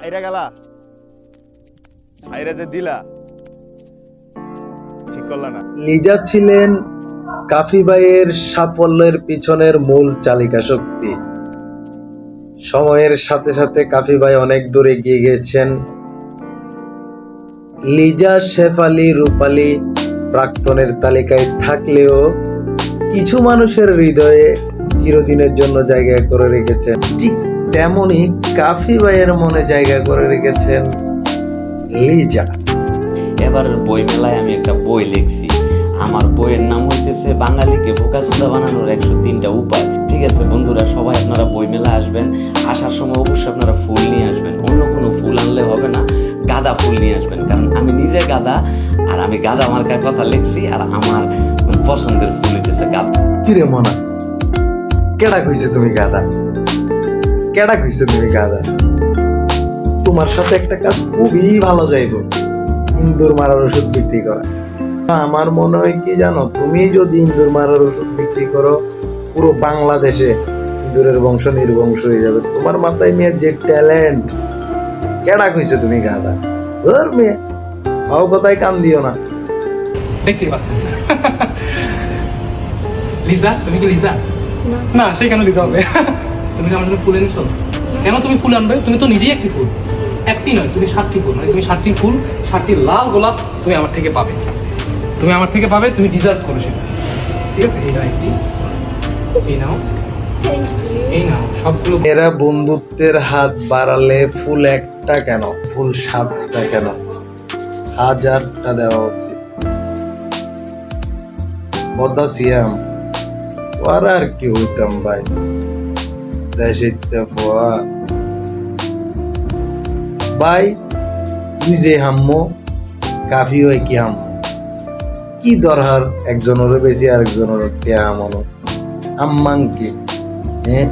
ছাইরা গেলা। ছাইরাতে দিলা। ঠিক করলা না। লিজা ছিলেন কাফিবাইয়ের সাফল্যের পিছনের মূল চালিকা শক্তি। সময়ের সাথে সাথে কাফিবাই অনেক দূরে এগিয়ে গেছেন লিজা শেফালি রূপালি প্রাক্তনের তালিকায় থাকলেও কিছু মানুষের হৃদয়ে চিরদিনের জন্য জায়গা করে রেখেছেন। ঠিক তেমনি কাফিবাইয়ের মনে জায়গা করে রেখেছেন লিজা। এবার বই মেলায় আমি একটা বই লিখছি। আমার বইয়ের নাম হইতেছে বাঙালিকে বোকাচোদা বানানোর একশো তিনটা উপায়। ঠিক আছে বন্ধুরা সবাই আপনারা বই মেলা আসবেন। আসার সময় অবশ্যই আপনারা ফুল নিয়ে আসবেন। অন্য কোনো ফুল আনলে হবে না। গাঁদা ফুল নিয়ে আসবেন। কারণ আমি নিজে গাদা আর আমি গাদা মার্কার কথা লিখছি আর আমার পছন্দের ফুল হইতেছে গাদা। কিরে মনা কেডা কইছে তুমি গাদা? কেডা কইছে তুমি গাদা তোমার সাথে একটা কাজ খুবই ভালো যাইব। ইন্দুর মারার ওষুধ বিক্রি করা। আমার মনে হয় কি জানো তুমি যদি ইন্দুর মারার ওষুধ বিক্রি করো পুরো বাংলাদেশে ইঁদুরের বংশ নির্বংশ হয়ে যাবে। তোমার মাথায় মেয়ের যে ট্যালেন্ট কেডা কইছে তুমি গাদা ধর মেয়ে পাও কথায় কান দিও না। দেখতেই পাচ্ছেন। লিজা তুমি কি লিজা? না সে কেন লিজা হবে? তুমি আমার জন্য ফুল এনেছো? কেন তুমি ফুল আনবে? তুমি তো নিজেই একটি ফুল। একটি নয়, তুমি সাতটি ফুল। মানে তুমি সাতটি ফুল, সাতটি লাল গোলাপ তুমি আমার থেকে পাবে। তুমি আমার থেকে পাবে, তুমি ডিজার্ভ করো সেটা। ঠিক আছে? এই নাও একটি। এই নাও। এই এরা বন্ধুত্বের হাত বাড়ালে ফুল একটা কেন? ফুল সাতটা কেন? হাজারটা দেওয়া উচিত। বদা সিয়াম আর কি হইতাম ভাই? দেশিতে ফোয়া ভাই তুই যে হাম্মো কাফি হয় কি হাম্মো কি দরকার একজনের বেশি আরেকজনের কে হামানো আম্মাং কি হ্যাঁ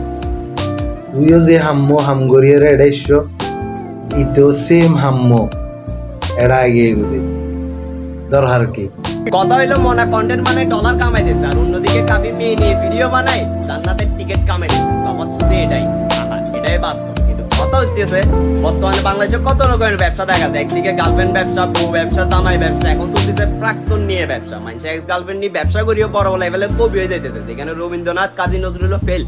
তুইও যে হাম্মো, হামগরিয়ার এড়াইছ ইতেও সেম হাম্মো। এড়া আগে এগুদে দরকার কি? কথা হইল মনা কন্টেন্ট মানে ডলার কামাইতেছে আর অন্যদিকে কাবি মেয়ে নিয়ে ভিডিও বানাই, জান্নাতের টিকিট কামাইতেছে তফাৎ শুধু এটাই। এটাই বাস্তব। কিন্তু কথা হচ্ছে বর্তমানে বাংলাদেশে কত রকমের ব্যবসা দেখা যায়। একদিকে গার্লফ্রেন্ড ব্যবসা, বউ ব্যবসা, জামাই ব্যবসা। এখন চলতেছে প্রাক্তন নিয়ে ব্যবসা। মানুষ গার্লফ্রেন্ড নিয়ে ব্যবসা করিও বড় লেভেলে কবি হয়ে যাইতেছে। যেখানে রবীন্দ্রনাথ, কাজী নজরুল ফেল।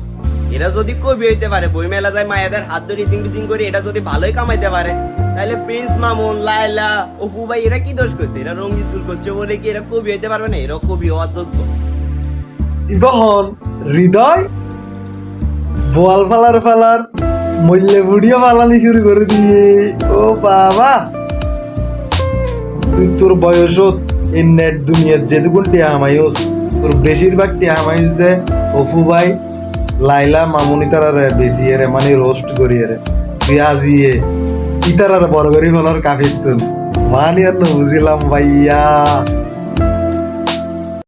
এরা যদি কবি হইতে পারে বই মেলা যায় মায়েদের হাত ধরে ইচিং বিচিং করে, এটা যদি ভালোই কামাইতে পারে তাহলে প্রিন্স মামুন লাইলা অপু ভাই, এরা কি দোষ করছে? এরা রঙিন চুল করছে বলে কি এরা কবি হইতে পারবে না? এরা কবি হওয়ার যোগ্য। ইবহন হৃদয়? বোয়াল ফালার ফালার, মূল্যে বুড়িও ফালানি শুরু করে দিয়ে ও বাবা! তুই তোর বয়সত এই নেট দুনিয়ার যেটুকুন টিয়া হামাইস তোর বেশিরভাগ টিয়া হামাইস দে অফু ভাই লাইলা মামুনি তারা বেশি রে মানে রোস্ট করি রে আজিয়ে ইতারার বড় করি ফেলার কাফির তুন। মানি আর বুঝিলাম ভাইয়া।